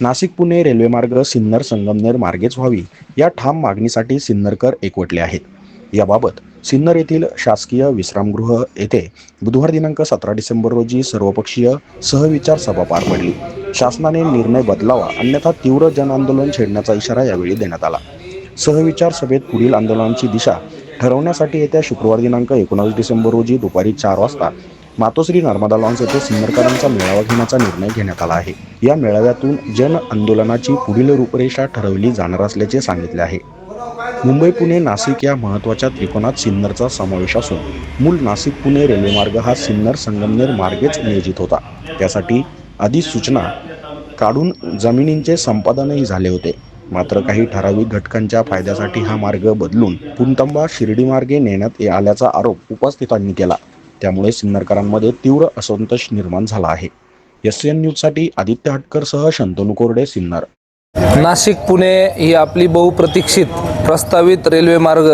नाशिक पुणे रेल्वेमार्ग सिन्नर संगमनेर मार्गेच व्हावी या ठाम मागणीसाठी सिन्नरकर एकवटले आहेत. याबाबत सिन्नर येथील शासकीय विश्रामगृह येथे बुधवार दिनांक सतरा डिसेंबर रोजी सर्वपक्षीय सहविचार सभा पार पडली. शासनाने निर्णय बदलावा अन्यथा तीव्र जनआंदोलन छेडण्याचा इशारा यावेळी देण्यात आला. सहविचार सभेत पुढील आंदोलनाची दिशा ठरवण्यासाठी येत्या शुक्रवार दिनांक एकोणावीस डिसेंबर रोजी दुपारी चार वाजता मातोश्री नर्मदा लॉन्स येथे सिन्नरकरांचा मेळावा घेण्याचा निर्णय घेण्यात आला आहे. या मेळाव्यातून जन आंदोलनाची पुढील रूपरेषा ठरवली जाणार असल्याचे सांगितले आहे. मुंबई पुणे नाशिक या महत्त्वाच्या त्रिकोणात सिन्नरचा समावेश असून मूल नाशिक पुणे रेल्वेमार्ग हा सिन्नर संगमनेर मार्गेच नियोजित होता. त्यासाठी अधिसूचना काढून जमिनींचे संपादनही झाले होते. मात्र काही ठराविक घटकांच्या फायद्यासाठी हा मार्ग बदलून पुंतंबा शिर्डी मार्गे नेण्यात आल्याचा आरोप उपस्थितांनी केला. त्यामुळे सिन्नरकरांमध्ये तीव्र असंतोष निर्माण झाला आहे. एस एन न्यूजसाठी आदित्य हटकरसह शंतनू कोरडे सिन्नर. नाशिक पुणे ही आपली बहुप्रतीक्षित प्रस्तावित रेल्वे मार्ग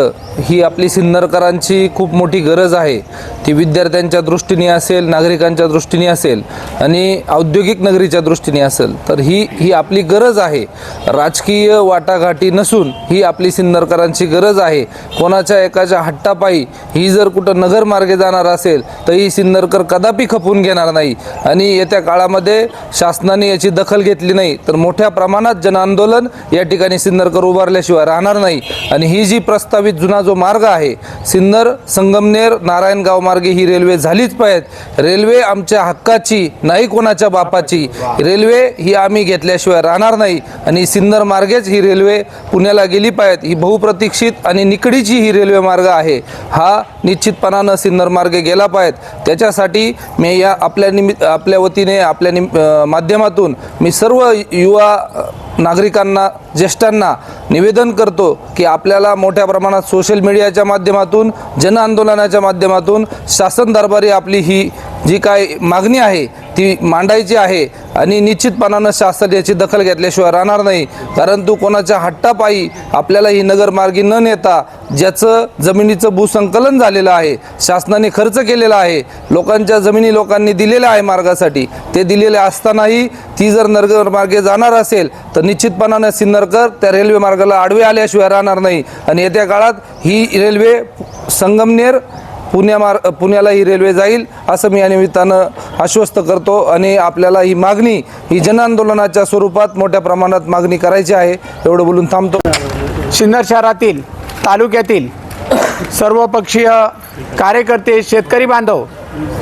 ही आपली सिन्नरकरांची खूप मोठी गरज आहे. ती विद्यार्थ्यांच्या दृष्टीने असेल नागरिकांच्या दृष्टीने असेल आणि औद्योगिक नगरीच्या दृष्टीने असेल तर ही ही आपली गरज आहे. राजकीय वाटाघाटी नसून ही आपली सिन्नरकरांची गरज आहे. कोणाच्या एकाच्या हट्टापायी ही जर कुठं नगरमार्गे जाणार असेल तर ही सिन्नरकर कदापि खपून घेणार नाही. आणि येत्या काळामध्ये शासनाने याची दखल घेतली नाही तर मोठ्या प्रमाणात जनआंदोलन या ठिकाणी सिन्नरकर उभारल्याशिवाय राहणार नाही. आणि ही जी प्रस्तावित जुना जो मार्ग आहे सिन्नर संगमनेर नारायणगाव मार्गे ही रेल्वे झालीच पाहिजे रेल्वे आमच्या हक्काची नाही कोणाच्या बापाची. रेल्वे ही आम्ही घेतल्याशिवाय राहणार नाही आणि सिन्नर मार्गेच ही रेल्वे पुण्याला गेली पाहिजे ही बहुप्रतीक्षित आणि निकडीची ही रेल्वे मार्ग आहे. हा निश्चितपणानं सिन्नर मार्गे गेला पाहिजे त्याच्यासाठी मी या आपल्या निमित्त आपल्या वतीने आपल्या निम माध्यमातून मी सर्व युवा नागरिकांना ज्येष्ठांना निवेदन करतो की आपल्याला मोठ्या प्रमाणात सोशल मीडियाच्या माध्यमातून जनआंदोलनाच्या माध्यमातून शासन दरबारी आपली ही जी काय मागणी आहे ती मांडायची आहे आणि निश्चितपणानं शासन याची दखल घेतल्याशिवाय राहणार नाही. कारण तू कोणाच्या हट्टापायी आपल्याला ही नगरमार्गी न नेता ज्याचं जमिनीचं भूसंकलन झालेलं आहे शासनाने खर्च केलेला आहे लोकांच्या जमिनी लोकांनी दिलेल्या आहे मार्गासाठी ते दिलेले असतानाही ती जर नगरमार्गे जाणार असेल तर निश्चितपणानं सिन्नरकर त्या रेल्वे मार्गाला आडवे आल्याशिवाय राहणार नाही. आणि येत्या काळात ही रेल्वे संगमनेर पुण्यामार पुण्याला ही रेल्वे जाईल असं मी या निमित्तानं आश्वस्त करतो. आणि आपल्याला ही मागणी ही जनआंदोलनाच्या स्वरूपात मोठ्या प्रमाणात मागणी करायची आहे एवढं बोलून थांबतो. सिन्नर शहरातील तालुक्यातील सर्वपक्षीय कार्यकर्ते शेतकरी बांधव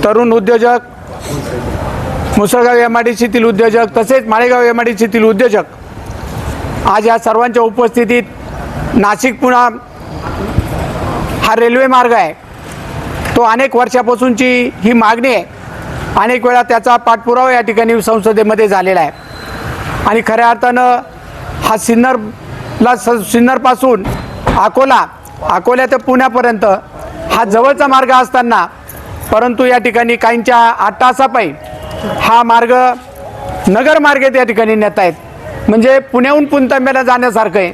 तरुण उद्योजक मुसळगाव एम आय डी सीतील उद्योजक तसेच माळेगाव एम आय डी सीतील उद्योजक आज या सर्वांच्या उपस्थितीत नाशिक पुणा हा रेल्वे मार्ग आहे. तो अनेक वर्षापासूनची ही मागणी आहे. अनेक वेळा त्याचा पाठपुरावा या ठिकाणी संसदेमध्ये झालेला आहे. आणि खऱ्या अर्थानं हा सिन्नरला स सिन्नरपासून अकोला अकोला ते पुण्यापर्यंत हा जवळचा मार्ग असताना परंतु या ठिकाणी काहींच्या आठ तासापाई हा मार्ग नगर मार्गे त्या ठिकाणी नेत आहेत. म्हणजे पुण्याहून पुणतांब्याला जाण्यासारखं आहे.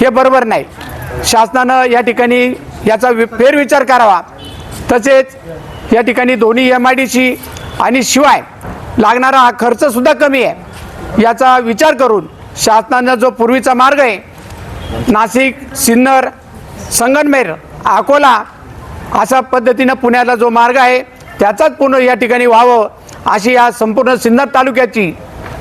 हे बरोबर नाही. शासनानं या ठिकाणी याचा वि फेरविचार करावा. तसेच या ठिकाणी दोन्ही एम आय डी सी आणि शिवाय लागणारा हा खर्चसुद्धा कमी आहे. याचा विचार करून शासनानं जो पूर्वीचा मार्ग आहे नाशिक सिन्नर संगनमेर अकोला अशा पद्धतीनं पुण्याला जो मार्ग आहे त्याचाच पूर्ण या ठिकाणी व्हावं अशी या संपूर्ण सिन्नर तालुक्याची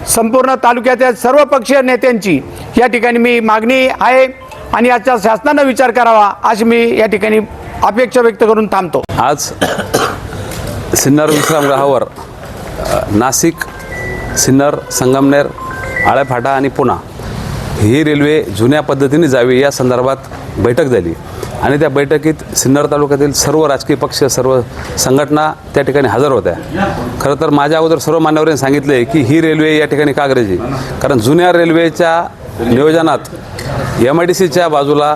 संपूर्ण तालुक्याच्या सर्व पक्षीय नेत्यांची या ठिकाणी मी मागणी आहे आणि याचा शासनानं विचार करावा अशी मी या ठिकाणी अपेक्षा व्यक्त करून थांबतो. आज सिन्नर विश्रामगृहावर नाशिक सिन्नर संगमनेर आळेफाटा आणि पुणा ही रेल्वे जुन्या पद्धतीने जावी या संदर्भात बैठक झाली. आणि त्या बैठकीत सिन्नर तालुक्यातील सर्व राजकीय पक्ष सर्व संघटना त्या ठिकाणी हजर होत्या. खरं तर माझ्या अगोदर सर्व मान्यवरांनी सांगितले की ही रेल्वे या ठिकाणी का गरज कारण जुन्या रेल्वेच्या नियोजनात एम आय डी सीच्या बाजूला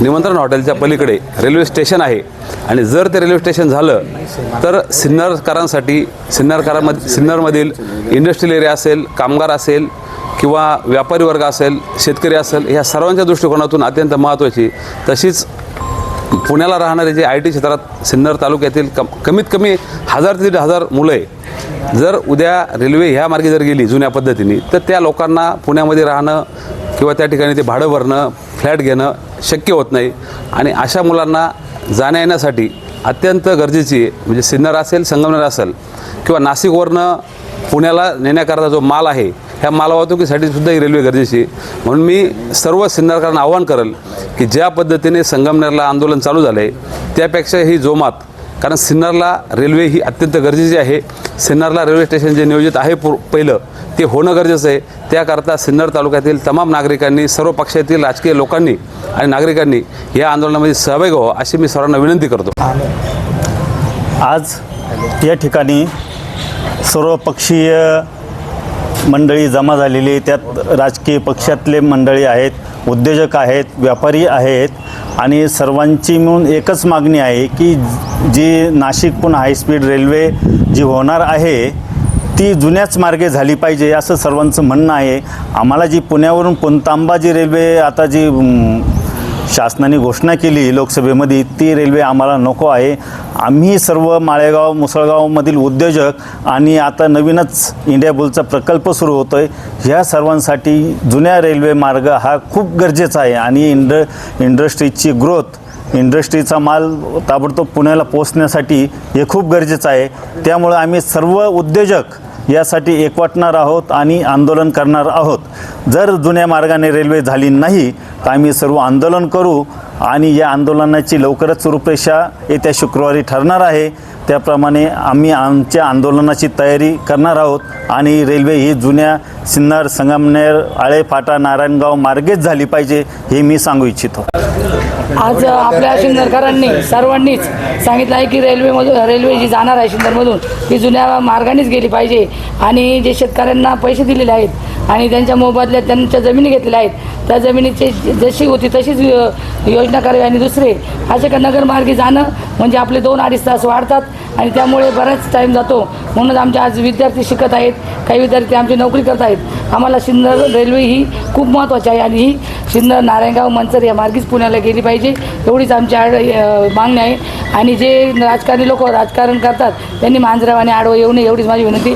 निमंत्रण हॉटेलच्या पलीकडे रेल्वे स्टेशन आहे. आणि जर ते रेल्वे स्टेशन झालं तर सिन्नरकरांसाठी सिन्नरकरांमध्ये सिन्नरमधील इंडस्ट्रियल एरिया असेल कामगार असेल किंवा व्यापारी वर्ग असेल शेतकरी असेल ह्या सर्वांच्या दृष्टिकोनातून अत्यंत महत्त्वाची. तशीच पुण्याला राहणारे जे आय टी क्षेत्रात सिन्नर तालुक्यातील कम कमीत कमी हजार ते दीड हजार मुलं आहे. जर उद्या रेल्वे ह्या मार्गे जर गेली जुन्या पद्धतीने तर त्या लोकांना पुण्यामध्ये राहणं किंवा त्या ठिकाणी ते भाडं भरणं फ्लॅट घेणं शक्य होत नाही. आणि अशा मुलांना जाण्या येण्यासाठी अत्यंत गरजेची आहे म्हणजे सिन्नर असेल संगमनेर असेल किंवा नाशिकवरनं पुण्याला नेण्याकरता जो माल आहे ह्या माल वाहतुकीसाठीसुद्धा ही रेल्वे गरजेची आहे. म्हणून मी सर्व सिन्नरकरांना आवाहन करेल की ज्या पद्धतीने संगमनेरला आंदोलन चालू झालं आहे त्यापेक्षा ही जोमात कारण सिन्नरला रेल्वे ही अत्यंत गरजेची आहे. सिन्नरला रेल्वे स्टेशन जे नियोजित आहे पु पहिलं ते होणं गरजेचं आहे. त्याकरता सिन्नर तालुक्यातील तमाम नागरिकांनी सर्व पक्षातील राजकीय लोकांनी आणि नागरिकांनी या आंदोलनामध्ये सहभागी व्हावं अशी मी सर्वांना विनंती करतो. आज या ठिकाणी सर्वपक्षीय मंडळी जमा झालेली त्यात राजकीय पक्षातले मंडळी आहेत उद्योजक आहेत व्यापारी आहेत. आणि सर्वांची मिळून एकच मागणी आहे की जी Nashik Pune high speed railway जी होणार आहे ती जुन्याच मार्गे झाली पाहिजे असं सर्वांचं म्हणणं आहे. आम्हाला जी पुण्यावरून पुणतांबा जी रेल्वे आता जी शासनाने घोषणा केली लोकसभेमध्ये ती रेल्वे आम्हाला नको आहे. आम्ही सर्व माळेगाव मुसळगावमधील उद्योजक आणि आता नवीनच इंडिया बुलचा प्रकल्प सुरू होतो आहे ह्या सर्वांसाठी जुन्या रेल्वे मार्ग हा खूप गरजेचा आहे आणि इंड इंडस्ट्रीची ग्रोथ इंडस्ट्रीचा माल ताबडतोब पुण्याला पोचण्यासाठी हे खूप गरजेचं आहे. त्यामुळं आम्ही सर्व उद्योजक यासाठी एकवटणार आहोत आणि आंदोलन करणार आहोत. जर जुन्या मार्गाने रेल्वे झाली नाही तर आम्ही सर्व आंदोलन करू. आणि या आंदोलनाची लवकरच रूपरेषा येत्या शुक्रवारी ठरणार आहे. त्याप्रमाणे आम्ही आमच्या आंदोलनाची तयारी करणार आहोत आणि रेल्वे ही जुन्या सिन्नर संगमनेर आळेफाटा नारायणगाव मार्गेच झाली पाहिजे हे मी सांगू इच्छितो. आज आपल्या शिंदरकरांनी सर्वांनीच सांगितलं आहे की रेल्वेमधून रेल्वे जी जाणार आहे सिन्नरमधून ती जुन्या मार्गानेच गेली पाहिजे. आणि जे शेतकऱ्यांना पैसे दिलेले आहेत आणि त्यांच्या मोबदल्यात त्यांच्या जमिनी घेतलेल्या आहेत. त्या जमिनीची जशी होती तशीच योजना करावी आणि दुसरे असे का नगरमार्गे जाणं म्हणजे आपले दोन अडीच तास वाढतात आणि त्यामुळे बराच टाईम जातो. म्हणून आमचे आज विद्यार्थी शिकत आहेत. काही विद्यार्थी आमची नोकरी करत आहेत. आम्हाला सिन्नर रेल्वे ही खूप महत्त्वाची आहे आणि ही सिन्नर नारायणगाव मंचर या मार्गीच पुण्याला गेली पाहिजे. एवढीच आमची आड मागणी आहे. आणि जे राजकारणी लोक राजकारण करतात त्यांनी मांजराव आणि आडवं येऊ नये एवढीच माझी विनंती.